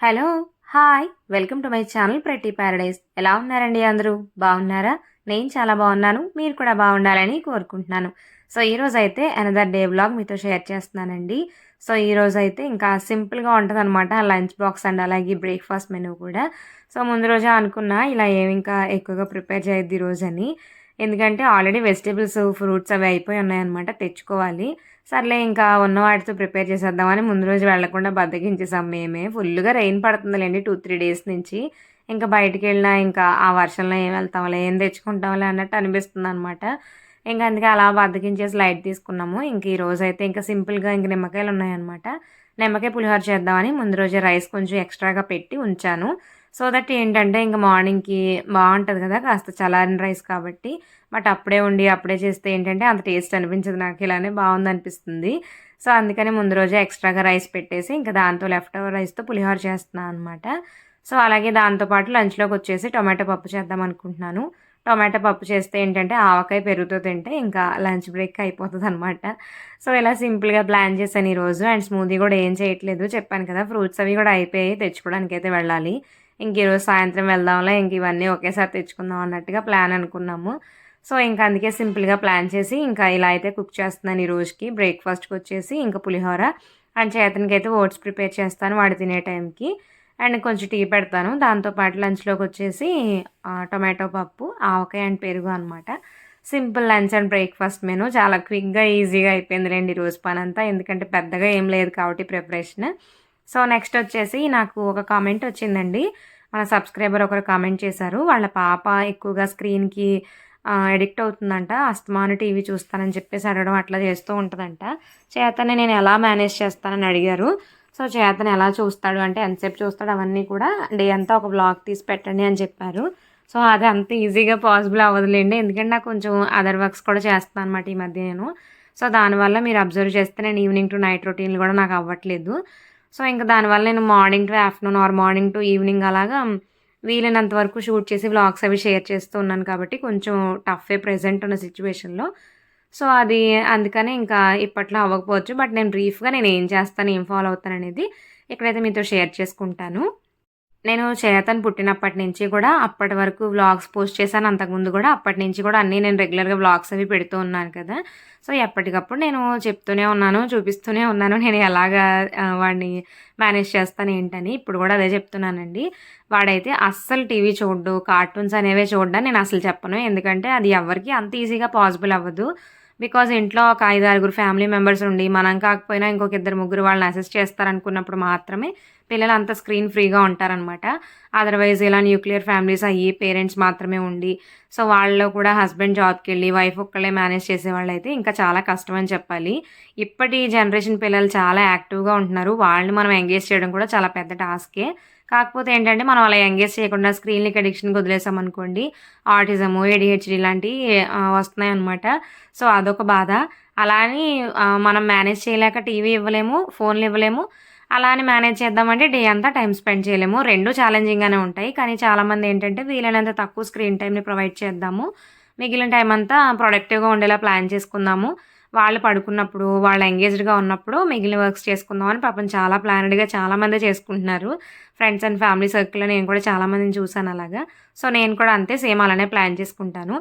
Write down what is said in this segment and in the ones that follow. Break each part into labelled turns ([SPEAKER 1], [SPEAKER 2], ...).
[SPEAKER 1] Hello hi. Welcome to my channel Prathi paradise ఎలా ఉన్నారండి అందరూ? బాగున్నారా? నేను చాలా బాగున్నాను. మీరు కూడా బాగుండాలని కోరుకుంటున్నాను. సో ఈరోజు అయితే అనదర్ డే బ్లాగ్ మీతో షేర్ చేస్తున్నానండి. సో ఈరోజు అయితే ఇంకా సింపుల్గా ఉంటుంది అనమాట లంచ్ బాక్స్ అండ్ అలాగే బ్రేక్ఫాస్ట్ మెనూ కూడా. సో ముందు రోజే అనుకున్నా ఇలా ఏమి ఇంకా ఎక్కువగా ప్రిపేర్ చేయొద్ది ఈరోజు అని ఎందుకంటే ఆల్రెడీ వెజిటేబుల్స్ ఫ్రూట్స్ అవి అయిపోయి ఉన్నాయన్నమాట. తెచ్చుకోవాలి. సర్లే ఇంకా ఉన్న వాటితో ప్రిపేర్ చేసేద్దామని ముందు రోజు వెళ్ళకుండా బద్దకించేసాం మేమే. ఫుల్గా రెయిన్ పడుతుందిలేండి టూ త్రీ డేస్ నుంచి. ఇంకా బయటికి వెళ్ళినా ఇంకా ఆ వర్షంలో ఏం వెళ్తాంలే ఏం తెచ్చుకుంటాంలే అన్నట్టు అనిపిస్తుంది అనమాట ఇంకా అందుకే అలా బద్దకించేసి లైట్ తీసుకున్నాము. ఇంక ఈ రోజు అయితే ఇంకా సింపుల్గా ఇంక నిమ్మకాయలు ఉన్నాయన్నమాట. నిమ్మకాయ పులిహోర చేద్దామని ముందు రోజే రైస్ కొంచెం ఎక్స్ట్రాగా పెట్టి ఉంచాను. సో దట్ ఏంటంటే ఇంకా మార్నింగ్కి బాగుంటుంది కదా కాస్త చల్లారిన రైస్ కాబట్టి. బట్ అప్పుడే ఉండి అప్పుడే చేస్తే ఏంటంటే అంత టేస్ట్ అనిపించదు నాకు. ఇలానే బాగుంది అనిపిస్తుంది. సో అందుకని ముందు రోజే ఎక్స్ట్రాగా రైస్ పెట్టేసి ఇంకా దాంతో లెఫ్ట్ ఓవర్ రైస్తో పులిహోర చేస్తున్నాను అనమాట సో అలాగే దాంతోపాటు లంచ్లోకి వచ్చేసి టొమాటో పప్పు చేద్దాం అనుకుంటున్నాను. టొమాటో పప్పు చేస్తే ఏంటంటే ఆవకాయ పెరుగుతో తింటే ఇంకా లంచ్ బ్రేక్ అయిపోతుంది అనమాట సో ఇలా సింపుల్గా ప్లాన్ చేశాను ఈరోజు. అండ్ స్మూదీ కూడా ఏం చేయట్లేదు. చెప్పాను కదా ఫ్రూట్స్ అవి కూడా అయిపోయాయి. తెచ్చుకోవడానికి అయితే వెళ్ళాలి. ఇంక ఈరోజు సాయంత్రం వెళ్దాంలే. ఇంక ఇవన్నీ ఒకేసారి తెచ్చుకుందాం అన్నట్టుగా ప్లాన్ అనుకున్నాము. సో ఇంకా అందుకే సింపుల్గా ప్లాన్ చేసి ఇంకా ఇలా అయితే కుక్ చేస్తున్నాను ఈ రోజుకి. బ్రేక్ఫాస్ట్కి వచ్చేసి ఇంకా పులిహోర అండ్ చేతనికి అయితే ఓట్స్ ప్రిపేర్ చేస్తాను వాడు తినే టైంకి. అండ్ కొంచెం టీ పెడతాను. దాంతోపాటు లంచ్లోకి వచ్చేసి టొమాటో పప్పు ఆవకాయ అండ్ పెరుగు అనమాట simple lunch and breakfast menu. చాలా క్విక్గా ఈజీగా అయిపోయింది రండి రోజు పని అంతా ఎందుకంటే పెద్దగా ఏం లేదు కాబట్టి ప్రిపరేషన్. సో నెక్స్ట్ వచ్చేసి నాకు ఒక కామెంట్ వచ్చిందండి. మన సబ్స్క్రైబర్ ఒకరు కామెంట్ చేశారు. వాళ్ళ పాప ఎక్కువగా స్క్రీన్కి ఎడిక్ట్ అవుతుందంట. అస్తమాను టీవీ చూస్తానని చెప్పేసి అడగడం అట్లా చేస్తూ ఉంటుందంట. చేతనే నేను ఎలా మేనేజ్ చేస్తానని అడిగారు. సో చేతను ఎలా చూస్తాడు అంటే ఎంతసేపు చూస్తాడు అవన్నీ కూడా డే అంతా ఒక బ్లాగ్ తీసి పెట్టండి అని చెప్పారు. సో అది అంత ఈజీగా పాసిబుల్ అవ్వదులేండి. ఎందుకంటే నాకు కొంచెం అదర్ వర్క్స్ కూడా చేస్తాను అనమాట ఈ మధ్య నేను. సో దానివల్ల మీరు అబ్జర్వ్ చేస్తే నేను ఈవినింగ్ టు నైట్ రొటీన్లు కూడా నాకు అవ్వట్లేదు. సో ఇంకా దానివల్ల నేను morning to afternoon or morning to evening అలాగా వీలైనంత వరకు షూట్ చేసి వ్లాగ్స్ అవి షేర్ చేస్తూ ఉన్నాను కాబట్టి కొంచెం టఫే ప్రజెంట్ ఉన్న సిచ్యువేషన్లో సో అది అందుకనే ఇంకా ఇప్పట్లో అవ్వకపోవచ్చు. బట్ నేను బ్రీఫ్గా నేను ఏం చేస్తాను ఏం ఫాలో అవుతాను అనేది ఇక్కడైతే మీతో షేర్ చేసుకుంటాను. నేను చేతన్ పుట్టినప్పటి నుంచి కూడా అప్పటి వరకు వ్లాగ్స్ పోస్ట్ చేశాను. అంతకుముందు కూడా అప్పటి నుంచి కూడా అన్నీ నేను రెగ్యులర్గా వ్లాగ్స్ అవి పెడుతూ ఉన్నాను కదా. సో ఎప్పటికప్పుడు నేను చెప్తూనే ఉన్నాను చూపిస్తూనే ఉన్నాను. నేను ఎలాగా వాడిని మేనేజ్ చేస్తాను ఏంటని ఇప్పుడు కూడా అదే చెప్తున్నానండి. వాడైతే అస్సలు టీవీ చూడ్డు కార్టూన్స్ అనేవే చూడ్డా నేను అసలు చెప్పను. ఎందుకంటే అది ఎవరికి అంత ఈజీగా పాసిబుల్ అవ్వదు. బికాజ్ ఇంట్లో ఒక ఐదు ఆరుగురు ఫ్యామిలీ మెంబర్స్ ఉండి మనం కాకపోయినా ఇంకొక ఇద్దరు ముగ్గురు వాళ్ళని అసెస్ట్ చేస్తారనుకున్నప్పుడు మాత్రమే పిల్లలు అంత స్క్రీన్ ఫ్రీగా ఉంటారనమాట అదర్వైజ్ ఇలా న్యూక్లియర్ ఫ్యామిలీస్ అయ్యి పేరెంట్స్ మాత్రమే ఉండి సో వాళ్ళలో కూడా హస్బెండ్ జాబ్కి వెళ్ళి వైఫ్ ఒక్కళ్ళే మేనేజ్ చేసేవాళ్ళు అయితే ఇంకా చాలా కష్టం అని చెప్పాలి. ఇప్పటి జనరేషన్ పిల్లలు చాలా యాక్టివ్గా ఉంటున్నారు. వాళ్ళని మనం ఎంగేజ్ చేయడం కూడా చాలా పెద్ద టాస్కే కాకపోతే ఏంటంటే మనం అలా ఎంగేజ్ చేయకుండా స్క్రీన్లకి అడిక్షన్కి వదిలేసామనుకోండి ఆటిజము ఏడిహెచ్డి ఇలాంటివి వస్తున్నాయి అనమాట సో అదొక బాధ. అలా అని మనం మేనేజ్ చేయలేక టీవీ ఇవ్వలేము ఫోన్లు ఇవ్వలేము. అలా అని మేనేజ్ చేద్దామంటే డే అంతా టైం స్పెండ్ చేయలేము. రెండు ఛాలెంజింగ్గానే ఉంటాయి. కానీ చాలామంది ఏంటంటే వీలైనంత తక్కువ స్క్రీన్ టైంని ప్రొవైడ్ చేద్దాము. మిగిలిన టైం అంతా ప్రొడక్టివ్గా ఉండేలా ప్లాన్ చేసుకుందాము. వాళ్ళు పడుకున్నప్పుడు వాళ్ళు ఎంగేజ్డ్గా ఉన్నప్పుడు మిగిలిన వర్క్స్ చేసుకుందామని పాపం చాలా ప్లానెడ్గా చాలామంది చేసుకుంటున్నారు. ఫ్రెండ్స్ అండ్ ఫ్యామిలీ సర్కిల్లో నేను కూడా చాలామందిని చూశాను అలాగా. సో నేను కూడా అంతే సేమ్ అలానే ప్లాన్ చేసుకుంటాను.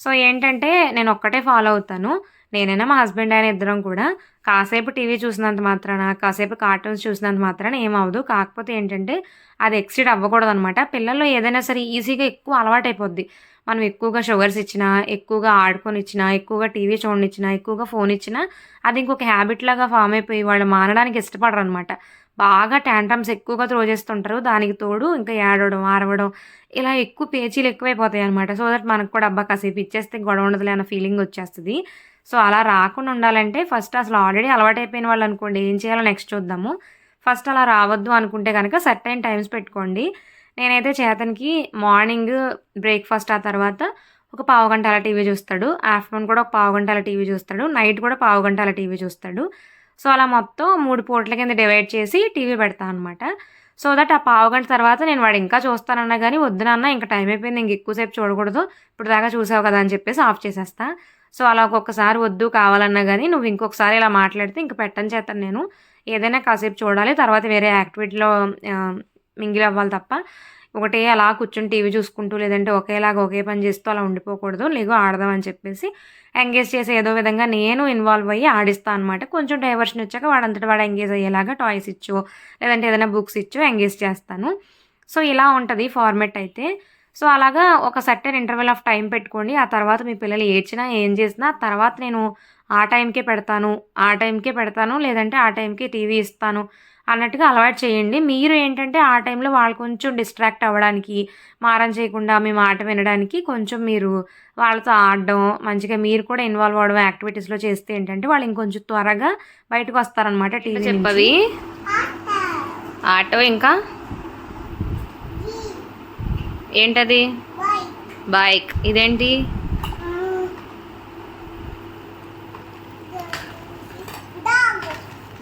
[SPEAKER 1] సో ఏంటంటే నేను ఒక్కటే ఫాలో అవుతాను. నేనైనా మా హస్బెండ్ అయిన ఇద్దరం కూడా కాసేపు టీవీ చూసినంత మాత్రాన కాసేపు కార్టూన్స్ చూసినంత మాత్రాన ఏమవదు కాకపోతే ఏంటంటే అది ఎక్సిడ్ అవ్వకూడదు అనమాట పిల్లల్లో ఏదైనా సరే ఈజీగా ఎక్కువ అలవాటైపోద్ది. మనం ఎక్కువగా షుగర్స్ ఇచ్చినా ఎక్కువగా ఆడుకొని ఇచ్చినా ఎక్కువగా టీవీ చూడనిచ్చినా ఎక్కువగా ఫోన్ ఇచ్చినా అది ఇంకొక హ్యాబిట్ లాగా ఫామ్ అయిపోయి వాళ్ళు మానడానికి ఇష్టపడరు అనమాట బాగా ట్యాంటమ్స్ ఎక్కువగా త్రో చేస్తుంటారు. దానికి తోడు ఇంకా ఏడవడం ఆరవడం ఇలా ఎక్కువ పేచీలు ఎక్కువైపోతాయి అనమాట సో దట్ మనకు కూడా అబ్బా కాసేపు ఇచ్చేస్తే గొడవ ఉండదులే అన్న ఫీలింగ్ వచ్చేస్తుంది. సో అలా రాకుండా ఉండాలంటే ఫస్ట్ అసలు ఆల్రెడీ అలవాటైపోయిన వాళ్ళు అనుకోండి ఏం చేయాలో నెక్స్ట్ చూద్దాము. ఫస్ట్ అలా రావద్దు అనుకుంటే కనుక సెట్ అయిన టైమ్స్ పెట్టుకోండి. నేనైతే చేతనికి మార్నింగ్ బ్రేక్ఫాస్ట్ ఆ తర్వాత ఒక పావు గంట అలా టీవీ చూస్తాడు. ఆఫ్టర్నూన్ కూడా ఒక పావు గంట అలా టీవీ చూస్తాడు. నైట్ కూడా పావు గంట అలా టీవీ చూస్తాడు. సో అలా మొత్తం మూడు పూట్ల కింద డివైడ్ చేసి టీవీ పెడతాను అనమాట సో దట్ ఆ పావు గంట తర్వాత నేను వాడు ఇంకా చూస్తానన్నా కానీ వద్దునన్నా ఇంకా టైం అయిపోయింది ఇంక ఎక్కువసేపు చూడకూడదు. ఇప్పుడు దాకా చూసావు కదా అని చెప్పేసి ఆఫ్ చేసేస్తా. సో అలా ఒక్కొక్కసారి వద్దు కావాలన్నా కానీ నువ్వు ఇంకొకసారి ఇలా మాట్లాడితే ఇంక పెట్టని చేస్తాను నేను. ఏదైనా కాసేపు చూడాలి. తర్వాత వేరే యాక్టివిటీలో మింగిల్ అవ్వాలి తప్ప ఒకటే అలా కూర్చొని టీవీ చూసుకుంటూ లేదంటే ఒకేలాగా ఒకే పని చేస్తూ అలా ఉండిపోకూడదు. లేగో ఆడదామని చెప్పేసి ఎంగేజ్ చేసి ఏదో విధంగా నేను ఇన్వాల్వ్ అయ్యి ఆడిస్తాను అనమాట కొంచెం డైవర్షన్ వచ్చాక వాడంతటి వాడు ఎంగేజ్ అయ్యేలాగా టాయ్స్ ఇచ్చు లేదంటే ఏదైనా బుక్స్ ఇచ్చు ఎంగేజ్ చేస్తాను. సో ఇలా ఉంటుంది ఫార్మెట్ అయితే. సో అలాగా ఒక సర్టెన్ ఇంటర్వెల్ ఆఫ్ టైం పెట్టుకోండి. ఆ తర్వాత మీ పిల్లలు ఏడ్చినా ఏం చేసినా తర్వాత నేను ఆ టైంకే పెడతాను ఆ టైంకే పెడతాను లేదంటే ఆ టైంకే టీవీ ఇస్తాను. అన్నట్టుగా అలవాటు చేయండి. మీరు ఏంటంటే ఆ టైంలో వాళ్ళు కొంచెం డిస్ట్రాక్ట్ అవ్వడానికి మారం చేయకుండా మీ మాట వినడానికి కొంచెం మీరు వాళ్ళతో ఆడడం మంచిగా మీరు కూడా ఇన్వాల్వ్ అవ్వడం యాక్టివిటీస్లో చేస్తే ఏంటంటే వాళ్ళు ఇంకొంచెం త్వరగా బయటకు వస్తారనమాట టీవీ చెప్పవి? ఆటో ఇంకా? ఏంటది? బైక్ ఇదేంటి?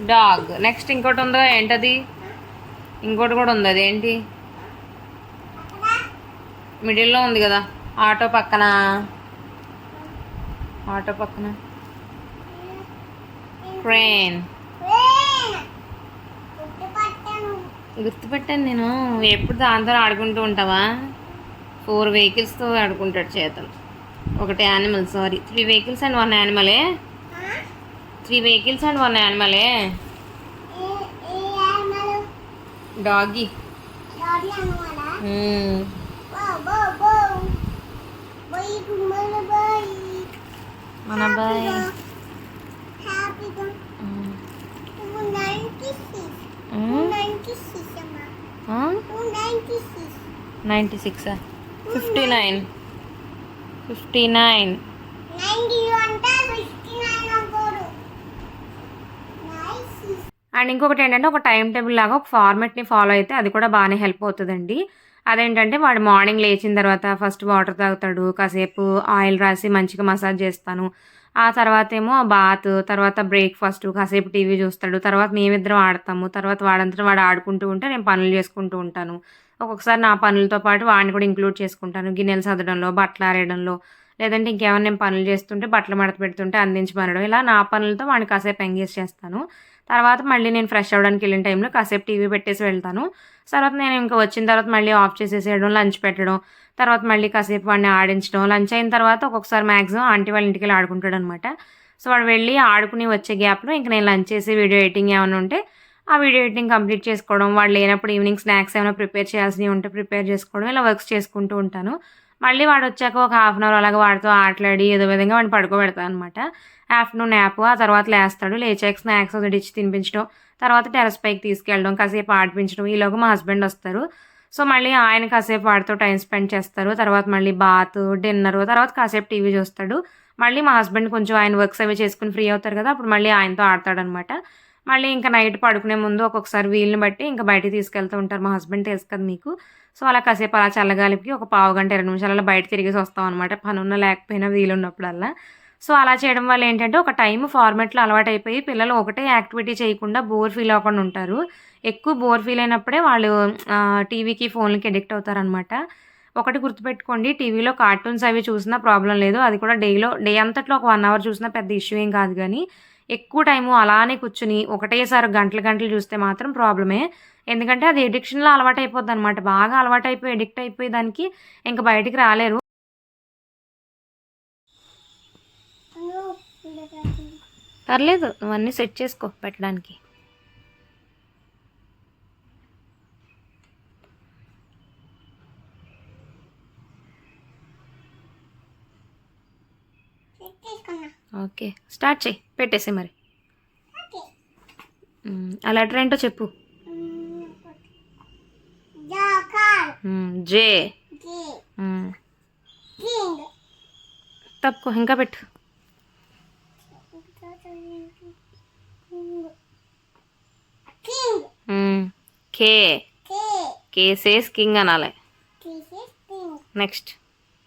[SPEAKER 1] డాగ్ నెక్స్ట్ ఇంకోటి ఉందా? ఏంటది? ఇంకోటి కూడా ఉంది అది? ఏంటి? మిడిల్లో ఉంది కదా. ఆటో పక్కన. ఆటో పక్కన. క్రేన్ గుర్తుపెట్టాను నేను. ఎప్పుడు దాంతో ఆడుకుంటూ ఉంటావా? ఫోర్ వెహికల్స్తో ఆడుకుంటాడు చేతలు. ఒకటి animal sorry three vehicles and one యానిమలే three vehicles and one యానిమలే? డాగి. మన boy. Ninety six? Fifty nine. Fifty nine. And ఇంకొకటి ఏంటంటే ఒక టైం టేబుల్ లాగా ఒక ఫార్మెట్ని ఫాలో అయితే అది కూడా బాగానే హెల్ప్ అవుతుందండి. అదేంటంటే వాడు మార్నింగ్ లేచిన తర్వాత ఫస్ట్ వాటర్ తాగుతాడు కాసేపు ఆయిల్ రాసి మంచిగా మసాజ్ చేస్తాను. ఆ తర్వాత ఏమో బాత్ తర్వాత బ్రేక్ఫాస్ట్ కాసేపు టీవీ చూస్తాడు తర్వాత మేమిద్దరం ఆడతాము తర్వాత వాడంతా వాడు ఆడుకుంటూ ఉంటే నేను పనులు చేసుకుంటూ ఉంటాను. ఒక్కొక్కసారి నా పనులతో పాటు వాడిని కూడా ఇంక్లూడ్ చేసుకుంటాను. గిన్నెలు సదడంలో బట్టలు ఆరేయడంలో లేదంటే ఇంకేమైనా నేను పనులు చేస్తుంటే బట్టలు మడత పెడుతుంటే అందించబడడం ఇలా నా పనులతో వాడిని కాసేపు ఎంగేజ్ చేస్తాను. తర్వాత మళ్ళీ నేను ఫ్రెష్ అవ్వడానికి వెళ్ళిన టైంలో కాసేపు టీవీ పెట్టేసి వెళ్తాను. తర్వాత నేను ఇంకా వచ్చిన తర్వాత మళ్ళీ ఆఫ్ చేసేసేయడం లంచ్ పెట్టడం తర్వాత మళ్ళీ కాసేపు వాడిని ఆడించడం లంచ్ అయిన తర్వాత ఒక్కొక్కసారి మ్యాక్సిమం ఆంటీ వాళ్ళ ఇంటికి వెళ్ళి ఆడుకుంటాడు అనమాట సో వాడు వెళ్ళి ఆడుకుని వచ్చే గ్యాప్లో ఇంకా నేను లంచ్ చేసి వీడియో ఎడిటింగ్ ఏమైనా ఉంటే ఆ వీడియో ఎడిటింగ్ కంప్లీట్ చేసుకోవడం వాళ్ళు లేనప్పుడు ఈవినింగ్ స్నాక్స్ ఏమైనా ప్రిపేర్ చేయాల్సినవి ఉంటే ప్రిపేర్ చేసుకోవడం ఇలా వర్క్స్ చేసుకుంటూ ఉంటాను. మళ్ళీ వాడు వచ్చాక ఒక హాఫ్ అన్ అవర్ అలాగే వాడితో ఆటలాడి ఏదో విధంగా వాడిని పడుకోబెడతాను అనమాట ఆఫ్టర్నూన్ యాప్ ఆ తర్వాత లేస్తాడు లేచాక స్నాక్స్ ఇచ్చి తినిపించడం తర్వాత టెరస్ పైకి తీసుకెళ్ళడం కాసేపు ఆడిపించడం ఈలోగా మా హస్బెండ్ వస్తారు. సో మళ్ళీ ఆయన కాసేపు వాడితో టైం స్పెండ్ చేస్తారు తర్వాత మళ్ళీ బాత్ డిన్నర్ తర్వాత కాసేపు టీవీ చూస్తాడు. మళ్ళీ మా హస్బెండ్ కొంచెం ఆయన వర్క్స్ అవి చేసుకుని ఫ్రీ అవుతారు కదా అప్పుడు మళ్ళీ ఆయనతో ఆడతాడనమాట. మళ్ళీ ఇంకా నైట్ పడుకునే ముందు ఒక్కొక్కసారి వీళ్ళని బట్టి ఇంకా బయటికి తీసుకెళ్తూ ఉంటారు. మా హస్బెండ్ తెలుసు కదా మీకు. సో అలా కాసేపు అలా చల్లగాలికి ఒక పావు గంట ఇరవై నిమిషాలలో బయట తిరిగేసి వస్తాం అనమాట పనున్న లేకపోయినా వీలున్నప్పుడల్లా. సో అలా చేయడం వల్ల ఏంటంటే ఒక టైం ఫార్మాట్లో అలవాటు అయిపోయి పిల్లలు ఒకటే యాక్టివిటీ చేయకుండా బోర్ ఫీల్ అవ్వకుండా ఉంటారు. ఎక్కువ బోర్ ఫీల్ అయినప్పుడే వాళ్ళు టీవీకి ఫోన్లకి అడిక్ట్ అవుతారనమాట ఒకటి గుర్తుపెట్టుకోండి టీవీలో కార్టూన్స్ అవి చూసినా ప్రాబ్లం లేదు. అది కూడా డేలో డే అంతట్లో ఒక వన్ అవర్ చూసినా పెద్ద ఇష్యూ ఏం కాదు కానీ ఎక్కువ టైము అలానే కూర్చుని ఒకటేసారి గంటలు గంటలు చూస్తే మాత్రం ప్రాబ్లమే. ఎందుకంటే అది ఎడిక్షన్లో అలవాటు అయిపోద్ది అనమాట బాగా అలవాటు అయిపోయి ఎడిక్ట్ అయిపోయి దానికి ఇంకా బయటికి రాలేరు. పర్లేదు నువ్వన్నీ సెట్ చేసుకో పెట్టడానికి. ఓకే స్టార్ట్ చేయి పెట్టేసి మరి. ఆ లెటర్ ఏంటో చెప్పు. జే. తప్పుకో ఇంకా పెట్టు మ్, కే. కేసేస్ కింగ్ అనాలి. నెక్స్ట్.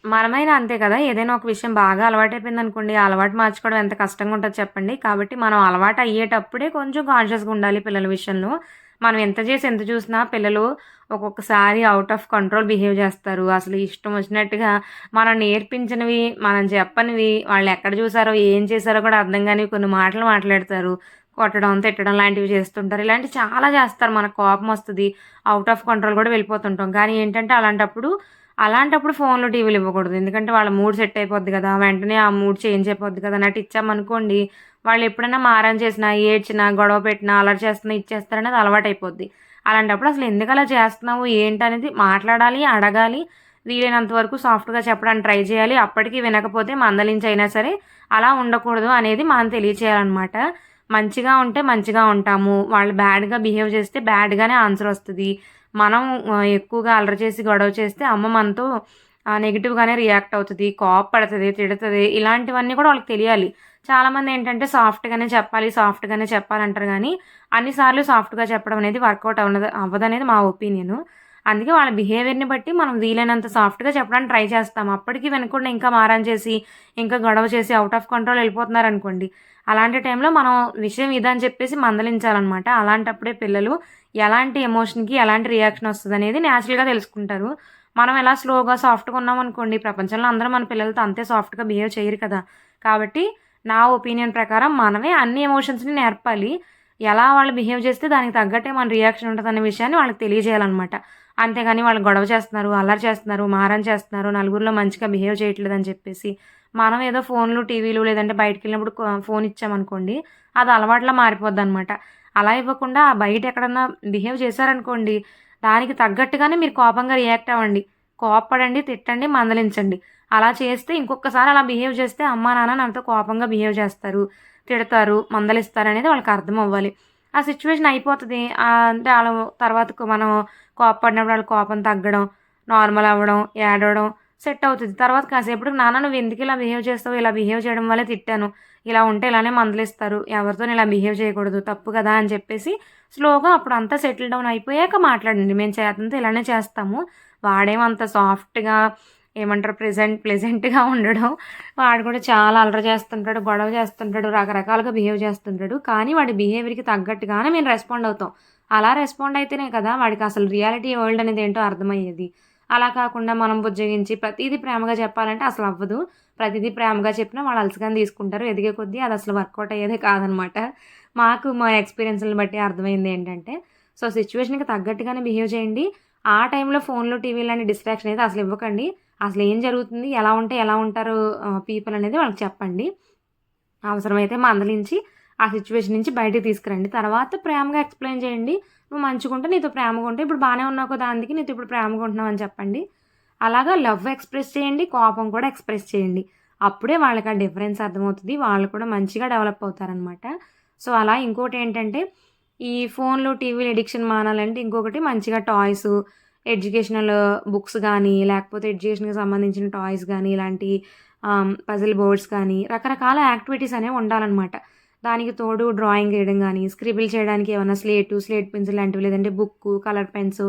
[SPEAKER 1] మనమైనా అంతే కదా ఏదైనా ఒక విషయం బాగా అలవాటు అయిపోయింది అనుకోండి అలవాటు మార్చుకోవడం ఎంత కష్టంగా ఉంటుందో చెప్పండి. కాబట్టి మనం అలవాటు అయ్యేటప్పుడే కొంచెం కాన్షియస్గా ఉండాలి పిల్లల విషయంలో. మనం ఎంత చేసి ఎంత చూసినా పిల్లలు ఒక్కొక్కసారి అవుట్ ఆఫ్ కంట్రోల్ బిహేవ్ చేస్తారు. అసలు ఇష్టం వచ్చినట్టుగా మనం నేర్పించినవి మనం చెప్పనివి వాళ్ళు ఎక్కడ చూసారో ఏం చేశారో కూడా అర్థం కాని కొన్ని మాటలు మాట్లాడతారు. కొట్టడం తిట్టడం లాంటివి చేస్తుంటారు. ఇలాంటివి చాలా చేస్తారు. మనకు కోపం వస్తుంది అవుట్ ఆఫ్ కంట్రోల్ కూడా వెళ్ళిపోతుంటాం. కానీ ఏంటంటే అలాంటప్పుడు అలాంటప్పుడు ఫోన్లు టీవీలు ఇవ్వకూడదు. ఎందుకంటే వాళ్ళ మూడ్ సెట్ అయిపోద్ది కదా వెంటనే ఆ మూడ్ చేంజ్ అయిపోద్ది కదా అన్నట్టు ఇచ్చామనుకోండి వాళ్ళు ఎప్పుడైనా మారం చేసినా ఏడ్చినా గొడవ పెట్టినా అలర్ట్ చేస్తున్నా ఇచ్చేస్తారనేది అలవాటు అయిపోద్ది. అలాంటప్పుడు అసలు ఎందుకు అలా చేస్తున్నావు ఏంటనేది మాట్లాడాలి అడగాలి. వీలైనంత వరకు సాఫ్ట్గా చెప్పడానికి ట్రై చేయాలి. అప్పటికి వినకపోతే మందలించైనా సరే అలా ఉండకూడదు అనేది మనం తెలియచేయాలన్నమాట. మంచిగా ఉంటే మంచిగా ఉంటాము. వాళ్ళు బ్యాడ్గా బిహేవ్ చేస్తే బ్యాడ్గానే ఆన్సర్ వస్తుంది. మనం ఎక్కువగా అలర చేసి గొడవ చేస్తే అమ్మ మనతో నెగిటివ్గానే రియాక్ట్ అవుతుంది. కోపపడుతుంది తిడుతుంది. ఇలాంటివన్నీ కూడా వాళ్ళకి తెలియాలి. చాలామంది ఏంటంటే సాఫ్ట్గానే చెప్పాలి సాఫ్ట్గానే చెప్పాలంటారు కానీ అన్నిసార్లు సాఫ్ట్గా చెప్పడం అనేది వర్కౌట్ అవ్వదు అవ్వదనేది మా ఒపీనియన్. అందుకే వాళ్ళ బిహేవియర్ని బట్టి మనం వీలైనంత సాఫ్ట్గా చెప్పడానికి ట్రై చేస్తాం. అప్పటికి వినకుండా ఇంకా మారం చేసి ఇంకా గొడవ చేసి అవుట్ ఆఫ్ కంట్రోల్ వెళ్ళిపోతున్నారు అనుకోండి. అలాంటి టైంలో మనం విషయం ఇదని చెప్పేసి మందలించాలన్నమాట. అలాంటప్పుడే పిల్లలు ఎలాంటి ఎమోషన్కి ఎలాంటి రియాక్షన్ వస్తుంది అనేది న్యాచురల్గా తెలుసుకుంటారు. మనం ఎలా స్లోగా సాఫ్ట్గా ఉన్నాం అనుకోండి ప్రపంచంలో అందరూ మన పిల్లలతో అంతే సాఫ్ట్గా బిహేవ్ చేయరు కదా. కాబట్టి నా ఒపీనియన్ ప్రకారం మనమే అన్ని ఎమోషన్స్ని నేర్పాలి. ఎలా వాళ్ళు బిహేవ్ చేస్తే దానికి తగ్గట్టే మన రియాక్షన్ ఉంటుంది అనే విషయాన్ని వాళ్ళకి తెలియజేయాలన్నమాట. అంతేగాని వాళ్ళు గొడవ చేస్తున్నారు అల్లరి చేస్తున్నారు మారం చేస్తున్నారు నలుగురిలో మంచిగా బిహేవ్ చేయట్లేదు అని చెప్పేసి మనం ఏదో ఫోన్లు టీవీలు లేదంటే బయటికి వెళ్ళినప్పుడు ఫోన్ ఇచ్చామనుకోండి అది అలవాట్లా మారిపోద్ది అనమాట అలా ఇవ్వకుండా బయట ఎక్కడన్నా బిహేవ్ చేశారనుకోండి దానికి తగ్గట్టుగానే మీరు కోపంగా రియాక్ట్ అవ్వండి. కోపడండి తిట్టండి మందలించండి. అలా చేస్తే ఇంకొకసారి అలా బిహేవ్ చేస్తే అమ్మా నాన్న నాతో కోపంగా బిహేవ్ చేస్తారు తిడతారు మందలిస్తారు అనేది వాళ్ళకి అర్థం అవ్వాలి. ఆ సిచ్యువేషన్ అయిపోతుంది. అంటే వాళ్ళ తర్వాత మనం కోపడినప్పుడు వాళ్ళ కోపం తగ్గడం నార్మల్ అవ్వడం ఏడవడం సెట్ అవుతుంది. తర్వాత కాసేపటికి నాన్న నువ్వు ఎందుకు ఇలా బిహేవ్ చేస్తావు? ఇలా బిహేవ్ చేయడం వల్లే తిట్టాను. ఇలా ఉంటే ఇలానే మందలిస్తారు ఎవరితో ఇలా బిహేవ్ చేయకూడదు. తప్పు కదా? అని చెప్పేసి స్లోగా అప్పుడు అంతా సెటిల్ డౌన్ అయిపోయాక మాట్లాడండి. మేము చేతంతా ఇలానే చేస్తాము. వాడేమంత సాఫ్ట్గా ఏమంటారు? ప్రెజెంట్ ప్లెజెంట్గా ఉండడం. వాడు కూడా చాలా అలర చేస్తుంటాడు గొడవ చేస్తుంటాడు రకరకాలుగా బిహేవ్ చేస్తుంటాడు. కానీ వాడి బిహేవియర్కి తగ్గట్టుగానే మేము రెస్పాండ్ అవుతాం. అలా రెస్పాండ్ అయితేనే కదా వాడికి అసలు రియాలిటీ వరల్డ్ అనేది ఏంటో అర్థమయ్యేది. అలా కాకుండా మనం బుజ్జగించి ప్రతిదీ ప్రేమగా చెప్పాలంటే అసలు అవ్వదు. ప్రతిదీ ప్రేమగా చెప్పినా వాళ్ళు అలసగానే తీసుకుంటారు. ఎదిగే కొద్దీ అది అసలు వర్కౌట్ అయ్యేదే కాదనమాట. మాకు మా ఎక్స్పీరియన్స్ని బట్టి అర్థమైంది ఏంటంటే సో సిచ్యువేషన్కి తగ్గట్టుగానే బిహేవ్ చేయండి. ఆ టైంలో ఫోన్లు టీవీలు అనే డిస్ట్రాక్షన్ అయితే అసలు ఇవ్వకండి. అసలు ఏం జరుగుతుంది ఎలా ఉంటే ఎలా ఉంటారు పీపుల్ అనేది వాళ్ళకి చెప్పండి. అవసరమైతే మందలించి ఆ సిచ్యువేషన్ నుంచి బయటికి తీసుకురండి. తర్వాత ప్రేమగా ఎక్స్ప్లెయిన్ చేయండి. నువ్వు మంచిగా ఉంటే నీతో ప్రేమగా ఉంటే ఇప్పుడు బాగానే ఉన్నావు కదా అందుకే నీతో ఇప్పుడు ప్రేమగా ఉంటున్నావు అని చెప్పండి. అలాగా లవ్ ఎక్స్ప్రెస్ చేయండి కోపం కూడా ఎక్స్ప్రెస్ చేయండి. అప్పుడే వాళ్ళకి ఆ డిఫరెన్స్ అర్థమవుతుంది. వాళ్ళు కూడా మంచిగా డెవలప్ అవుతారనమాట సో అలా ఇంకోటి ఏంటంటే ఈ ఫోన్లు టీవీలు ఎడిక్షన్ మానాలంటే ఇంకొకటి మంచిగా టాయ్స్ ఎడ్యుకేషనల్ బుక్స్ కానీ లేకపోతే ఎడ్యుకేషన్కి సంబంధించిన టాయ్స్ కానీ ఇలాంటి పజిల్ బోర్డ్స్ కానీ రకరకాల యాక్టివిటీస్ అనేవి ఉండాలన్నమాట. దానికి తోడు డ్రాయింగ్ వేయడం కానీ స్క్రిబిల్ చేయడానికి ఏమైనా స్లేటు స్లేట్ పెన్సిల్ లాంటివి లేదంటే book colour pens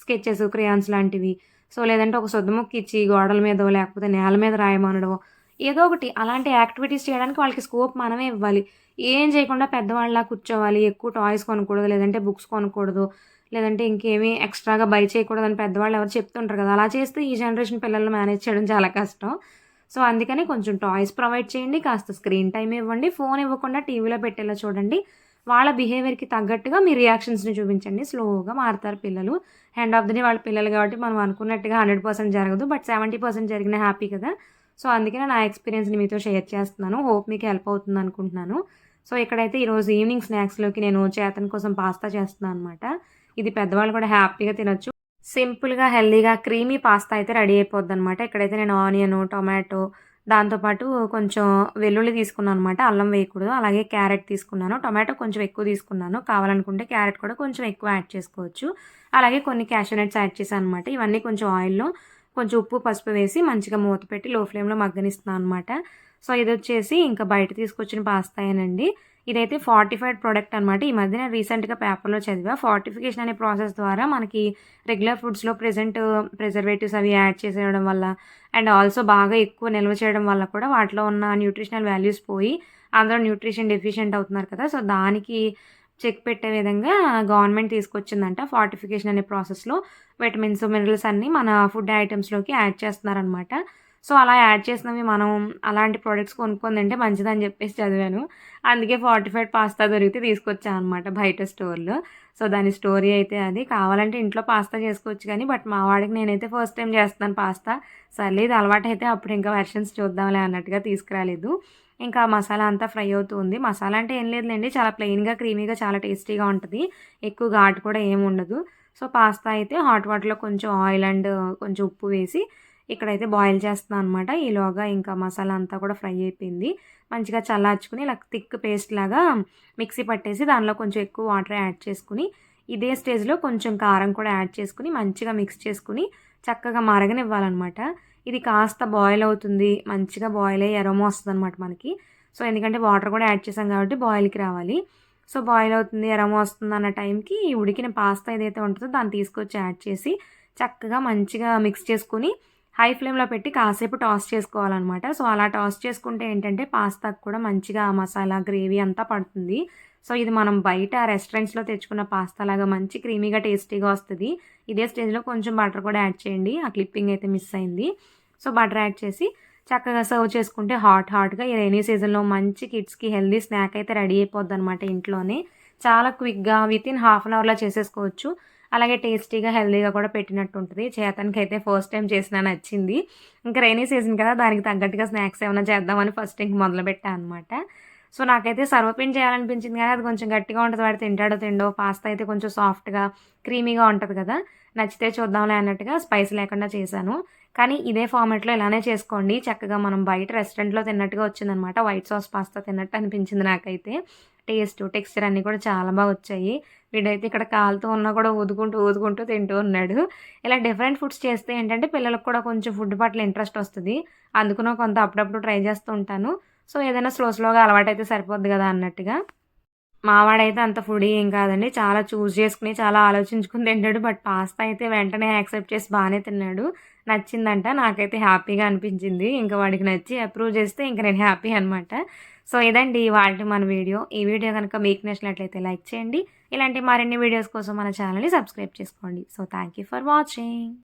[SPEAKER 1] sketches crayons లాంటివి. సో లేదంటే ఒక సొద్దు ముక్కు ఇచ్చి గోడల మీదో లేకపోతే నేల మీద రాయమనడో ఏదో ఒకటి అలాంటి యాక్టివిటీస్ చేయడానికి వాళ్ళకి స్కోప్ మనమే ఇవ్వాలి. ఏం చేయకుండా పెద్దవాళ్ళలా కూర్చోవాలి. ఎక్కువ టాయ్స్ కొనకూడదు లేదంటే బుక్స్ కొనకూడదు లేదంటే ఇంకేమీ ఎక్స్ట్రాగా బై చేయకూడదు అని పెద్దవాళ్ళు ఎవరు చెప్తుంటారు కదా. అలా చేస్తే ఈ జనరేషన్ పిల్లల్ని మేనేజ్ చేయడం చాలా కష్టం. సో అందుకని కొంచెం టాయ్స్ ప్రొవైడ్ చేయండి కాస్త స్క్రీన్ టైం ఇవ్వండి. ఫోన్ ఇవ్వకుండా టీవీలో పెట్టేలా చూడండి. వాళ్ళ బిహేవియర్కి తగ్గట్టుగా మీ రియాక్షన్స్ని చూపించండి. స్లోగా మారుతారు పిల్లలు. హ్యాండ్ ఆఫ్ ది డే వాళ్ళ పిల్లలు కాబట్టి మనం అనుకున్నట్టుగా హండ్రెడ్ పర్సెంట్ జరగదు. బట్ సెవెంటీ పర్సెంట్ జరిగిన హ్యాపీ కదా. సో అందుకనే నా ఎక్స్పీరియన్స్ని మీతో షేర్ చేస్తున్నాను. హోప్ మీకు హెల్ప్ అవుతుంది అనుకుంటున్నాను. సో ఇక్కడైతే ఈరోజు ఈవినింగ్ స్నాక్స్లోకి నేను చేతన్ కోసం పాస్తా చేస్తున్నాను అనమాట ఇది పెద్దవాళ్ళు కూడా హ్యాపీగా తినొచ్చు. సింపుల్గా హెల్దీగా క్రీమీ పాస్తా అయితే రెడీ అయిపోద్ది అనమాట ఇక్కడైతే నేను ఆనియన్ టొమాటో దాంతోపాటు కొంచెం వెల్లుల్లి తీసుకున్నాను అనమాట అల్లం వేయకూడదు. అలాగే క్యారెట్ తీసుకున్నాను. టొమాటో కొంచెం ఎక్కువ తీసుకున్నాను. కావాలనుకుంటే క్యారెట్ కూడా కొంచెం ఎక్కువ యాడ్ చేసుకోవచ్చు. అలాగే కొన్ని క్యాషనట్స్ యాడ్ చేశాను అనమాట ఇవన్నీ కొంచెం ఆయిల్లో కొంచెం ఉప్పు పసుపు వేసి మంచిగా మూత పెట్టి లో ఫ్లేమ్లో మగ్గనిస్తున్నాను అనమాట సో ఇది వచ్చేసి ఇంకా బయట తీసుకొచ్చిన పాస్తాయేనండి. ఇదైతే ఫార్టిఫైడ్ ప్రోడక్ట్ అనమాట ఈ మధ్య నేను రీసెంట్గా పేపర్లో చదివా. ఫార్టిఫికేషన్ అనే ప్రాసెస్ ద్వారా మనకి రెగ్యులర్ ఫుడ్స్లో ప్రెజెంట్ ప్రిజర్వేటివ్స్ అవి యాడ్ చేసేయడం వల్ల అండ్ ఆల్సో బాగా ఎక్కువ నిల్వ చేయడం వల్ల కూడా వాటిలో ఉన్న న్యూట్రిషనల్ వాల్యూస్ పోయి అందరూ న్యూట్రిషన్ డెఫిషియెంట్ అవుతున్నారు కదా. సో దానికి చెక్ పెట్టే విధంగా గవర్నమెంట్ తీసుకొచ్చిందంట ఫార్టిఫికేషన్ అనే ప్రాసెస్లో విటమిన్స్ మినరల్స్ అన్నీ మన ఫుడ్ ఐటమ్స్లోకి యాడ్ చేస్తున్నారనమాట సో అలా యాడ్ చేసినవి మనం అలాంటి ప్రోడక్ట్స్ కొనుక్కొని తింటే మంచిదని చెప్పేసి చదివాను. అందుకే ఫార్టీ ఫైవ్ పాస్తా దొరికితే తీసుకొచ్చాను అనమాట బయట స్టోర్లో. సో దాని స్టోరీ అయితే అది. కావాలంటే ఇంట్లో పాస్తా చేసుకోవచ్చు కానీ బట్ మా వాడికి నేనైతే ఫస్ట్ టైం చేస్తున్నాను పాస్తా. సర్లే ఇది అలవాటు అయితే అప్పుడు ఇంకా వెర్షన్స్ చూద్దాంలే అన్నట్టుగా తీసుకురాలేదు. ఇంకా మసాలా అంతా ఫ్రై అవుతుంది. మసాలా అంటే ఏం లేదులేండి చాలా ప్లెయిన్గా క్రీమీగా చాలా టేస్టీగా ఉంటుంది. ఎక్కువ ఘాటు కూడా ఏమి ఉండదు. సో పాస్తా అయితే హాట్ వాటర్లో కొంచెం ఆయిల్ అండ్ కొంచెం ఉప్పు వేసి ఇక్కడైతే బాయిల్ చేస్తున్నాను అనమాట ఈలోగా ఇంకా మసాలా అంతా కూడా ఫ్రై అయిపోయింది. మంచిగా చల్లార్చుకుని ఇలా థిక్ పేస్ట్ లాగా మిక్సీ పట్టేసి దానిలో కొంచెం ఎక్కువ వాటర్ యాడ్ చేసుకుని ఇదే స్టేజ్లో కొంచెం కారం కూడా యాడ్ చేసుకుని మంచిగా మిక్స్ చేసుకుని చక్కగా మరగనివ్వాలన్నమాట. ఇది కాస్త బాయిల్ అవుతుంది. మంచిగా బాయిల్ అయ్యి ఎరమో వస్తుంది అనమాట మనకి. సో ఎందుకంటే వాటర్ కూడా యాడ్ చేసాం కాబట్టి బాయిల్కి రావాలి. సో బాయిల్ అవుతుంది ఎరమ వస్తుంది అన్న టైంకి ఉడికిన పాస్తా ఏదైతే ఉంటుందో దాన్ని తీసుకొచ్చి యాడ్ చేసి చక్కగా మంచిగా మిక్స్ చేసుకుని హై ఫ్లేమ్లో పెట్టి కాసేపు టాస్ చేసుకోవాలన్నమాట. సో అలా టాస్ చేసుకుంటే ఏంటంటే పాస్తాకు కూడా మంచిగా మసాలా గ్రేవీ అంతా పడుతుంది. సో ఇది మనం బయట రెస్టారెంట్స్లో తెచ్చుకున్న పాస్తా లాగా మంచి క్రీమీగా టేస్టీగా వస్తుంది. ఇదే స్టేజ్లో కొంచెం బటర్ కూడా యాడ్ చేయండి. ఆ క్లిప్పింగ్ అయితే మిస్ అయింది. సో బటర్ యాడ్ చేసి చక్కగా సర్వ్ చేసుకుంటే హాట్ హాట్గా ఈ రైనీ సీజన్లో మంచి కిడ్స్కి హెల్దీ స్నాక్ అయితే రెడీ అయిపోద్ది అనమాట ఇంట్లోనే. చాలా క్విక్గా విత్ ఇన్ హాఫ్ అన్ అవర్లో చేసేసుకోవచ్చు. అలాగే టేస్టీగా హెల్దీగా కూడా పెట్టినట్టు ఉంటుంది చేతనికి అయితే ఫస్ట్ టైం చేసినా నచ్చింది. ఇంకా రైనీ సీజన్ కదా దానికి తగ్గట్టుగా స్నాక్స్ ఏమైనా చేద్దామని ఫస్ట్ ఇంక మొదలుపెట్టాను అనమాట సో నాకైతే సర్వపిండి చేయాలనిపించింది కానీ అది కొంచెం గట్టిగా ఉంటుంది. వాడు తింటాడో తిండో పాస్తా అయితే కొంచెం సాఫ్ట్గా క్రీమీగా ఉంటుంది కదా. నచ్చితే చూద్దాంలే అన్నట్టుగా స్పైస్ లేకుండా చేశాను. కానీ ఇదే ఫార్మెట్లో ఇలానే చేసుకోండి. చక్కగా మనం బయట రెస్టారెంట్లో తిన్నట్టుగా వచ్చిందనమాట వైట్ సాస్ పాస్తా తిన్నట్టు అనిపించింది నాకైతే. టేస్ట్ టెక్స్చర్ అన్నీ కూడా చాలా బాగా వచ్చాయి. వీడైతే ఇక్కడ కాలుతో ఉన్నా కూడా ఊదుకుంటూ ఊదుకుంటూ తింటూ ఉన్నాడు. ఇలా డిఫరెంట్ ఫుడ్స్ చేస్తే ఏంటంటే పిల్లలకు కూడా కొంచెం ఫుడ్ పట్ల ఇంట్రెస్ట్ వస్తుంది. అందుకునో కొంత అప్పుడప్పుడు ట్రై చేస్తూ ఉంటాను. సో ఏదైనా స్లో స్లోగా అలవాటైతే సరిపోద్ది కదా అన్నట్టుగా. మావాడైతే అంత ఫుడ్ ఏం కాదండి. చాలా చూస్ చేసుకుని చాలా ఆలోచించుకుని తింటాడు. బట్ పాస్తా అయితే వెంటనే యాక్సెప్ట్ చేసి బాగానే తిన్నాడు. నచ్చిందంట. నాకైతే హ్యాపీగా అనిపించింది. ఇంకా వాడికి నచ్చి అప్రూవ్ చేస్తే ఇంకా నేను హ్యాపీ అనమాట సో ఇదండి వాళ్ళ మన వీడియో. ఈ వీడియో కనుక మీకు నచ్చినట్లయితే లైక్ చేయండి. ఇలాంటి మరిన్ని వీడియోస్ కోసం మన ఛానల్ని సబ్స్క్రైబ్ చేసుకోండి. So thank you for watching.